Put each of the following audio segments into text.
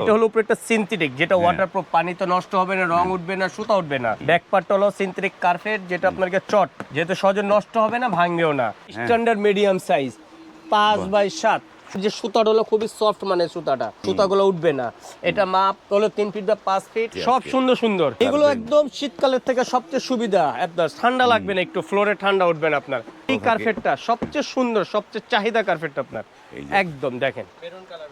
এটা হলো উপরে একটা সিনথেটিক যেটা ওয়াটারপ্রুফ পানি তো নষ্ট হবে না রং উঠবে না সুতা উঠবে না। ব্যাক পার্টটা হলো সিনথেটিক কার্পেট যেটা আপনাকে চট যেহেতু সহজে নষ্ট হবে না ভাঙবেও না। হ্যাঁ। স্ট্যান্ডার্ড মিডিয়াম সাইজ পাঁচ বাই সাত। যে সুতাটা হলো খুবই সফট মানে সুতাটা। সুতাগুলো উঠবে না। এটা মাপ হলো তিন ফিট বা পাঁচ ফিট সব সুন্দর সুন্দর। এগুলো একদম শীতকালের থেকে সবচেয়ে সুবিধা। আপনার ঠান্ডা লাগবে না একটু ফ্লোরে ঠান্ডা উঠবে না আপনার। এই। কার্পেটটা সবচেয়ে সুন্দর সবচেয়ে চাহিদা কার্পেটটা আপনার। একদম দেখেন।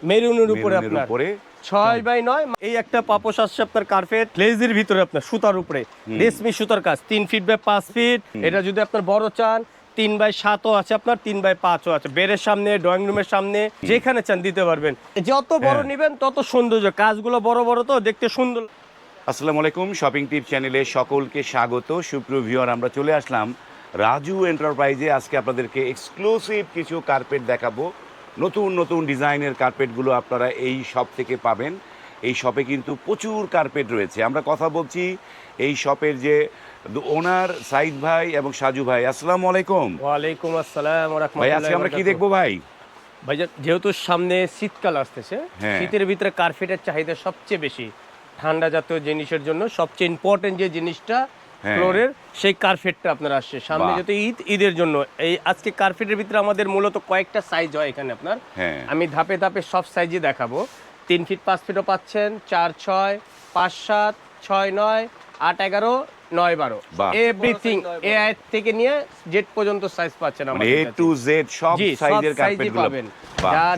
মেরুনের উপরে আপনার। উপরে। ছয় বাই নয় এই একটা পাপোশ আসছে আপনার কার্পেট লেজের ভিতরে আপনার সুতার উপরে। রেশমি সুতার কাজ তিন ফিট বাই পাঁচ ফিট এটা যদি আপনার বড় চান তিন বাই সাতও আছে আপনার তিন বাই পাঁচও আছে। বেডের সামনে ড্রয়িং রুমের সামনে যেখানে চান দিতে পারবেন। যত বড় হ্যাঁ। নিবেন তত সৌন্দর্য। কাজগুলো বড় বড় তো দেখতে সুন্দর। আসসালামু আলাইকুম শপিং টিপ চ্যানেলে সকলকে স্বাগত। সুপ্রিয় ভিউয়ার আমরা চলে আসলাম রাজু এন্টারপ্রাইজে আজকে আপনাদেরকে এক্সক্লুসিভ কিছু কার্পেট দেখাবো। নতুন নতুন ডিজাইনের কার্পেটগুলো আপনারা এই শপ থেকে পাবেন। এই শপে কিন্তু প্রচুর কার্পেট রয়েছে। আমরা কথা বলছি এই শপের যে ওনার সাইদ ভাই এবং সাজু ভাই আসসালামু আলাইকুম। ওয়ালাইকুম আসসালাম ভাই আজকে আমরা কি দেখব ভাই? ভাই যেহেতু সামনে শীতকাল আসতেছে হ্যাঁ। শীতের ভিতরে কার্পেটের চাহিদা সবচেয়ে বেশি। ঠান্ডা জাতীয় জিনিসের জন্য সবচেয়ে ইম্পর্টেন্ট যে জিনিসটা হ্যাঁ। ফ্লোরের সেই কার্পেটটা আপনার আসছে। সামনে যেহেতু ঈদ ঈদের জন্য এই আজকে কার্পেটের ভিতরে আমাদের মূলত কয়েকটা সাইজ হয় এখানে আপনার। হ্যাঁ। আমি ধাপে ধাপে সব সাইজই দেখাবো। তিন ফিট পাঁচ ফিটও পাচ্ছেন চার ছয় পাঁচ সাত ছয় নয় আট এগারো নয় বারো। এভরিথিং এ থেকে নিয়ে জেড পর্যন্ত সাইজ পাচ্ছেন এ টু জেড সব সাইজের কার্পেটগুলো পাবেন।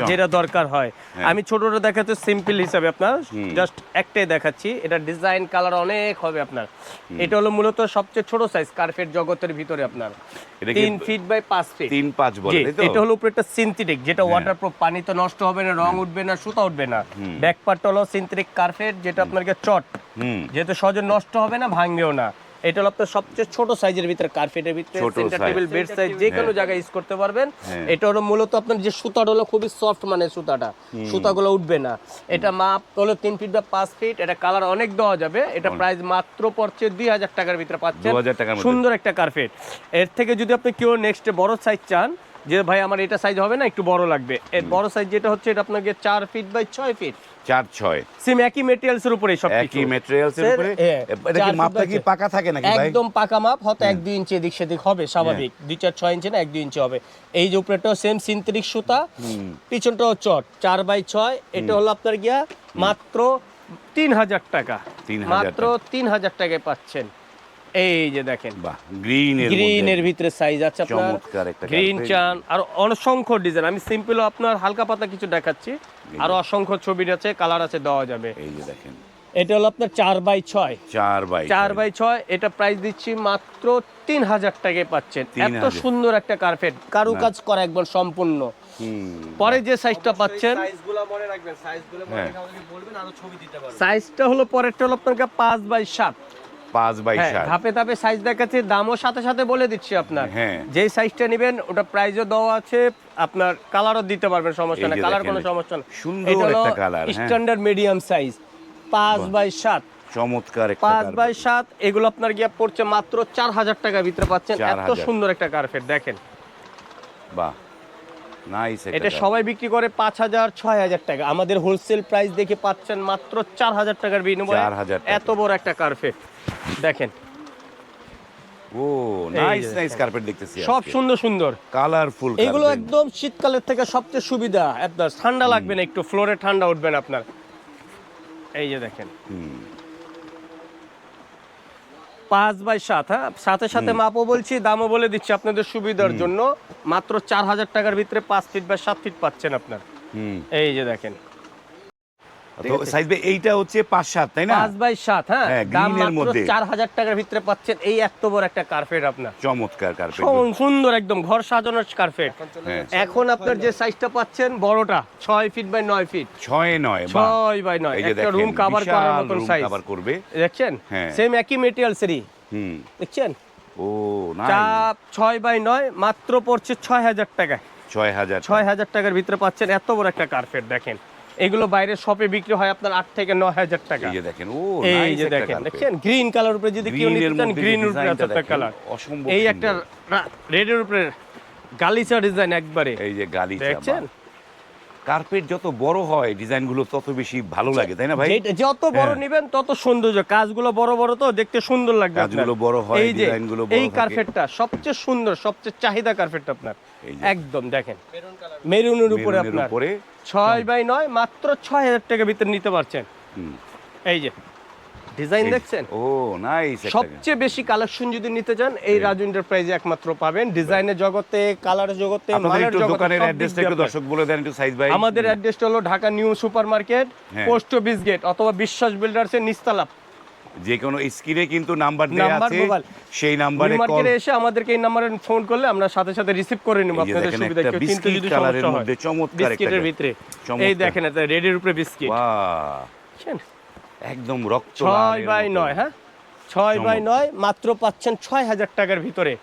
যেটা দরকার হয়। হ্যাঁ। আমি ছোটটা দেখাচ্ছি সিম্পল হিসাবে আপনার জাস্ট একটাই দেখাচ্ছি। এটা ডিজাইন কালার অনেক হবে আপনার। এটা হলো মূলত সবচেয়ে ছোট সাইজ কার্পেট জগতের ভিতরে আপনার। তিন ফিট বাই পাঁচ ফিট তিন পাঁচ বলে তো? এটা হলো উপরে একটা সিনথেটিক যেটা ওয়াটারপ্রুফ পানিতে নষ্ট হবে না রং উঠবে না সুতা উঠবে না। ব্যাক পার্টটা হলো সিনথেটিক কার্পেট যেটা আপনাকে চট। যেহেতু সহজে নষ্ট হবে না ভাঙবেও না। এটা হলো আপনার সবচেয়ে ছোট সাইজের ভিতরে কার্পেটের ভিতরে সেন্টার টেবিল বেড সাইজ যে কোনো জায়গায় ইউজ করতে পারবেন। হ্যাঁ। এটা হলো মূলত আপনার যে সুতাটা হলো খুবই সফট মানে সুতাটা। সুতাগুলো উঠবে না। এটা মাপ হলো তিন ফিট বা পাঁচ ফিট এটা কালার অনেক দেওয়া যাবে। এটা প্রাইস মাত্র পড়ছে দুই হাজার টাকার ভিতরে পাচ্ছেন। 2000 সুন্দর একটা কার্পেট এর থেকে যদি আপনি কেউ নেক্সট বড় সাইজ চান যে ভাই আমার এটা সাইজ হবে না একটু বড় লাগবে। এর বড় সাইজ যেটা হচ্ছে এটা আপনাকে চার ফিট বাই ছয় ফিট চার ছয়। সেম একই মেটেরিয়ালস এর উপরে সব একই ম্যাটেরিয়ালস এর উপরে? হ্যাঁ, এটা কি মাপটা কি পাকা থাকে নাকি ভাই? একদম পাকা মাপ হয়তো এক দুই ইঞ্চি এদিক সেদিক হবে স্বাভাবিক। দুই চার ছয় ইঞ্চি না এক দুই ইঞ্চি হবে। এই যে উপরেটাও সেম সিনথেটিক সুতা পিছনটাও চট চার বাই ছয়। এটা হলো আপনার গিয়া মাত্র তিন হাজার টাকা। 3,000 মাত্র তিন হাজার টাকায় পাচ্ছেন। এই যে দেখেন। বাহ গ্রিন এর গ্রিন এর ভিতরে সাইজ আছে আপনার। চমৎকার একটা গ্রিন চান আর অসংখ্য ডিজাইন আমি সিম্পল আপনার হালকা পাতা কিছু দেখাচ্ছি। আর অসংখ্য ছবি আছে কালার আছে দেওয়া যাবে। এই যে দেখেন। এটা হলো আপনার চার বাই ছয়। চার বাই চার বাই ছয় এটা প্রাইস দিচ্ছি মাত্র তিন হাজার টাকায় পাচ্ছেন। এত সুন্দর একটা কার্পেট কারুকাজ করা একবার সম্পূর্ণ। হুম, পরে যে সাইজটা পাচ্ছেন। সাইজগুলো মনে রাখবেন সাইজগুলো মনে হ্যাঁ। রেখে আমাদেরকে বলবেন আরও ছবি দিতে পারবেন। সাইজটা হলো পরেরটা হলো আপনার পাঁচ বাই সাত। পাঁচ বাই হ্যাঁ সাত। ধাপে ধাপে সাইজ দেখাচ্ছি দামও সাথে সাথে বলে দিচ্ছি আপনার। হ্যাঁ। যেই সাইজটা নেবেন ওটা প্রাইজও দেওয়া আছে আপনার কালারও দিতে পারবেন সমস্যা না কালার কোনো সমস্যা না সুন্দর একটা হ্যাঁ। স্ট্যান্ডার্ড মিডিয়াম সাইজ পাঁচ বাই সাত। চমৎকার পাঁচ বাই সাত এগুলো আপনার গিয়া পড়ছে মাত্র চার হাজার টাকার ভিতরে পাচ্ছেন। এত সুন্দর একটা কার্পেট দেখেন। বাহ। নাইস এটা সবাই বিক্রি করে পাঁচ হাজার ছয় হাজার টাকা। আমাদের হোলসেল প্রাইস দেখে পাচ্ছেন মাত্র চার হাজার টাকার বিনিময়ে এত বড় একটা কার্পেট দেখেন। ও নাইস নাইস কার্পেট দেখতেছি সব সুন্দর সুন্দর। কালারফুল এগুলো একদম শীতকালের থেকে সবচেয়ে সুবিধা। আপনার ঠান্ডা লাগবে না একটু ফ্লোরে ঠান্ডা উঠবে না আপনার। এই যে দেখেন। পাঁচ বাই সাত হ্যাঁ? সাথে সাথে মাপও বলছি দামও বলে দিচ্ছি আপনাদের সুবিধার জন্য। মাত্র চার হাজার টাকার ভিতরে পাঁচ ফিট বা সাত ফিট পাচ্ছেন আপনার। হুম। এই যে দেখেন। সাইজ ভাই এইটা হচ্ছে পাঁচ সাত তাই না? পাঁচ বাই সাত হ্যাঁ? হ্যাঁ, দাম মাত্র মধ্যে। চার হাজার টাকার ভিতরে পাচ্ছেন এই এত বড় একটা কার্পেট আপনার। চমৎকার কার্পেট সুন্দর একদম ঘর সাজানোর কার্পেট হ্যাঁ। এখন আপনার যে সাইজটা পাচ্ছেন বড়টা ছয় ফিট বাই নয় ফিট ছয় নয় বাহ। ছয় বাই নয় একটা রুম কাভার করার মতন সাইজ cover করবে। দেখছেন? হ্যাঁ। সেম একই মেটেরিয়ালসেরই হুম। দেখছেন? ও চাপ বাই নয় মাত্র পড়ছে ছয় হাজার টাকায়। ছয় হাজার ছয় হাজার টাকার ভিতরে পাচ্ছেন এত বড় একটা কার্পেট দেখেন। এগুলো বাইরে শপে বিক্রি হয় আপনার আট থেকে নয় হাজার টাকা এই যে দেখেন ও এই যে দেখেন। দেখছেন গ্রিন কালার উপরে যদি কেউ নিতে চান গ্রিন উপরে একটা কালার অসম্ভব এই। একটা রেডের উপরে গালিচা ডিজাইন একবারে এই যে গালিচা দেখছেন। কার্পেট যত বড় হয় ডিজাইনগুলো তত বেশি ভালো লাগে তাই না ভাই? যত বড় নেবেন নিবেন তত সৌন্দর্য। কাজগুলো বড় বড় তো দেখতে সুন্দর লাগবে। কাজগুলো বড় হয়, এই যে এই কার্পেটটা সবচেয়ে সুন্দর সবচেয়ে চাহিদা কার্পেটটা আপনার। একদম দেখেন। মেরুনের উপরে আপনার। ছয় বাই নয় মাত্র ছয় হাজার টাকা ভিতরে নিতে পারছেন। এই যে ডিজাইন দেখছেন? ও নাইস সবচেয়ে বেশি কালেকশন যদি নিতে চান এই রাজু এন্টারপ্রাইজে একমাত্র পাবেন। ডিজাইনের জগতে কালারের জগতে মালের জগতে দোকানের অ্যাড্রেসটা একটু দর্শক বলে দেন একটু সাইজ ভাই আমাদের অ্যাড্রেসটা হলো ঢাকা নিউ সুপার মার্কেট হ্যাঁ। পোস্ট অফিস গেট অথবা বিশ্বাস বিল্ডার্সের নিস্তালা যে কোনো স্ক্রিনে কিন্তু নাম্বার দেওয়া আছে সেই নাম্বারে কল মার্কেটে এসে আমাদেরকে এই নাম্বারে ফোন করলে আমরা সাথে সাথে রিসিভ করে নিব আপনাদের সুবিধা। কেউ কিনতে যদি কালারের সমস্যা হয় মধ্যে চমৎকার একটা বিস্কিটের ভিতরে। এই দেখেন এটা রেডের উপরে বিস্কিট বাহ? একদম রক্ত ছয় বাই নয় হ্যাঁ? ছয় বাই নয় মাত্র পাচ্ছেন ছয় হাজার টাকার ভিতরে।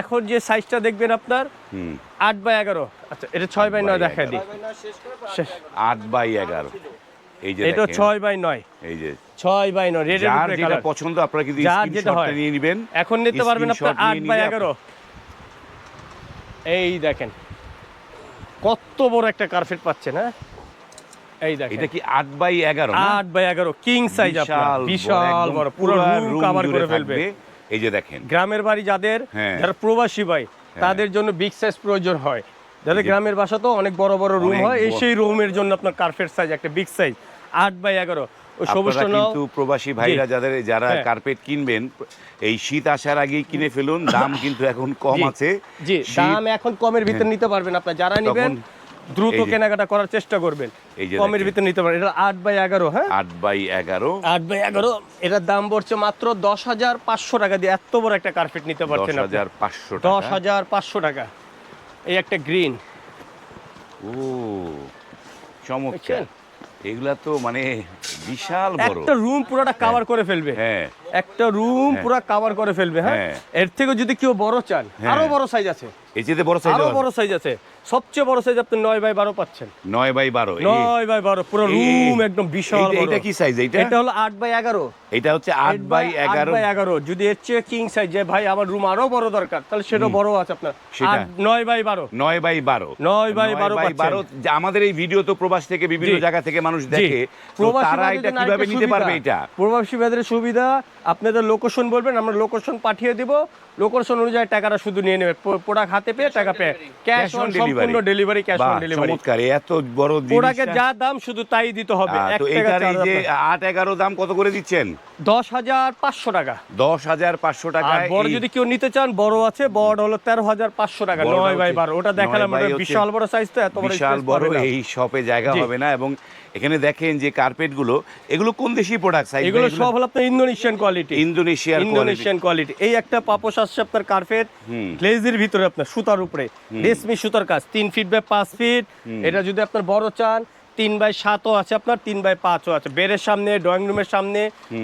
এখন যে সাইজটা দেখবেন আপনার আট বাই এগারো। আচ্ছা এটা ছয় বাই নয় দেখাই দিই। শেষ আট বাই এগারো। এই যে এটা ছয় বাই নয়। এই যে। ছয় বাই নয় রেডের যার উপরে যেটা কালার পছন্দ আপনারা কিন্তু যার যেটা স্ক্রিনশটটা হয়। নিয়ে নেবেন। এখন নিতে পারবেন আপনার আট বাই এগারো। এই দেখেন। কত বড় একটা কার্পেট পাচ্ছেন হ্যাঁ? এই দেখেন। এটা কি আট বাই এগারো না? আট বাই এগারো কিং সাইজ আপনার। বিশাল বড়, পুরো রুম কভার করে ফেলবে। এই যে দেখেন। গ্রামের বাড়ি যাদের হ্যাঁ। যারা প্রবাসী ভাই তাদের জন্য বিগ সাইজ প্রয়োজন হয়। যাদের গ্রামের বাসা তো অনেক বড় বড় রুম হয় এই। সেই রুমের জন্য আপনার কার্পেট সাইজ একটা বিগ সাইজ আট বাই এগারো। ওই সবুজটা আপনারা নাও কিন্তু প্রবাসী ভাইরা যাদের যারা হ্যাঁ। কার্পেট কিনবেন এই শীত আসার আগেই কিনে ফেলুন। দাম কিন্তু এখন কম আছে। দাম এখন কমের ভিতর নিতে পারবেন আপনার। যারা নেবেন দ্রুত কেনাকাটা করার চেষ্টা করবেন। কমের। ভিতর নিতে পারবেন এটা আট বাই এগারো হ্যাঁ? আট বাই এগারো। আট বাই এগারো। এটার দাম পড়ছে মাত্র দশ হাজার পাঁচশো টাকা দিয়ে এত বড় একটা কার্পেট নিতে পারছেন আপনি। হাজার পাঁচশো দশ হাজার পাঁচশো টাকা। এই একটা গ্রিন ও চমৎকার। এগুলা তো মানে বিশাল বড়। একটা রুম পুরোটা কভার করে ফেলবে। হ্যাঁ। একটা রুম। পুরো কভার করে ফেলবে হ্যাঁ? হ্যাঁ। এর থেকে যদি কেউ বড় চান হ্যাঁ। আরও বড় সাইজ আছে। এই চেয়ে বড় সাইজ আরও বড় সাইজ আছে। সবচেয়ে বড় সাইজ আপনি নয় বাই বারো পাচ্ছেন। নয় বাই বারো। এই- নয় বাই বারো পুরো রুম একদম বিশাল বড়। এইটা কি সাইজ এইটা? এটা হলো আট বাই এগারো। এটা হচ্ছে আট বাই এগারো আট বাই এগারো। যদি এর চেয়ে কিং সাইজ যে ভাই আমার রুম আরও বড় দরকার তাহলে সেটা বড় আছে আপনার। সেটা। আট- নয় বাই বারো। নয় বাই বারো। নয় বাই বারো পাচ্ছেন। যে আমাদের এই ভিডিও তো প্রবাস থেকে বিভিন্ন জায়গা থেকে মানুষ দেখে তারা এটা কীভাবে নিতে পারবে এটা? প্রবাসী ভাইদের সুবিধা আপনাদের লোকেশন বলবেন আমরা লোকেশন পাঠিয়ে দিব। লোকেশন অনুযায়ী টাকাটা শুধু নিয়ে নেবে। প্রোডাক্ট হাতে পেয়ে টাকা পেয়ে ক্যাশ অন। সম্পূর্ণ ডেলিভারি ক্যাশ অন ডেলিভারি চমৎকার এত বড় প্রোডাক্টের জিনিসটা। যা দাম শুধু তাই দিতে হবে। তো টাকা এটার এই যে আপনার। আট এগারো দাম কত করে দিচ্ছেন? দশ হাজার পাঁচশো টাকা। দশ হাজার পাঁচশো টাকা আর বড় যদি কেউ নিতে চান বড় আছে বড় হলো তেরো হাজার পাঁচশো টাকা। বড়টা নয় বাই হচ্ছে- বারো ওটা দেখালাম ওটা বিশাল বড় সাইজ তো এত বড় বিশাল বড় এই শপে জায়গা হবে না এবং এখানে দেখেন যে কার্পেটগুলো এগুলো কোন দেশি প্রোডাক্ট সাইজ এগুলো সব হলো আপনার ইন্দোনেশিয়ান কোয়ালিটি ইন্দোনেশিয়ার ইন্দোনেশিয়ান কোয়ালিটি এই একটা পাপোশ আসছে আপনার কার্পেট গ্লেজের ভিতরে আপনার সুতার উপরে। রেশমি সুতার কাজ তিন ফিট বাই পাঁচ ফিট এটা যদি আপনার বড় চান তিন বাই সাতও আছে আপনার তিন বাই পাঁচও আছে। বেডের সামনে ড্রয়িং রুমের সামনে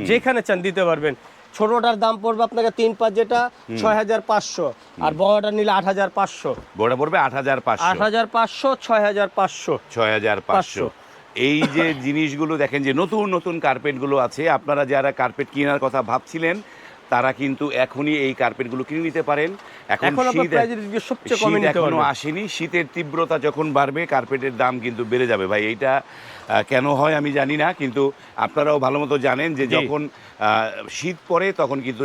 যেখানে চান দিতে পারবেন। ছোটটার দাম পড়বে আপনাকে তিন পাঁচ যেটা ছয় হাজার পাঁচশো। আর বড়টা নিলে আট হাজার পাঁচশো। বড় পড়বে আট হাজার পাঁচশো। আট হাজার পাঁচশো ছয় হাজার পাঁচশো। ছয় হাজার পাঁচশো। এই যে জিনিসগুলো দেখেন যে নতুন নতুন কার্পেটগুলো আছে আপনারা যারা কার্পেট কেনার কথা ভাবছিলেন তারা কিন্তু এখনই এই কার্পেটগুলো কিনে নিতে পারেন। এখন এখন শীত আসেনি। শীতের তীব্রতা যখন বাড়বে কার্পেটের দাম কিন্তু বেড়ে যাবে। ভাই এইটা কেন হয় আমি জানি না কিন্তু আপনারাও ভালো মতো জানেন যে যখন আহ, শীত পড়ে তখন কিন্তু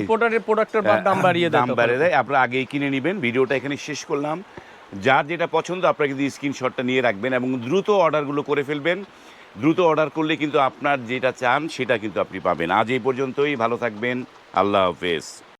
ইম্পোর্টারের প্রোডাক্টের দাম বাড়িয়ে দাম। বাড়িয়ে দেয় আপনারা আগেই কিনে নেবেন। ভিডিওটা এখানে শেষ করলাম। যার যেটা পছন্দ আপনারা কিন্তু স্ক্রিনশটটা নিয়ে রাখবেন এবং দ্রুত অর্ডারগুলো করে ফেলবেন। দ্রুত অর্ডার করলে কিন্তু আপনার যেটা চান, সেটা কিন্তু আপনি পাবেন। আজ এই পর্যন্তই, ভালো থাকবেন। আল্লাহ হাফেজ।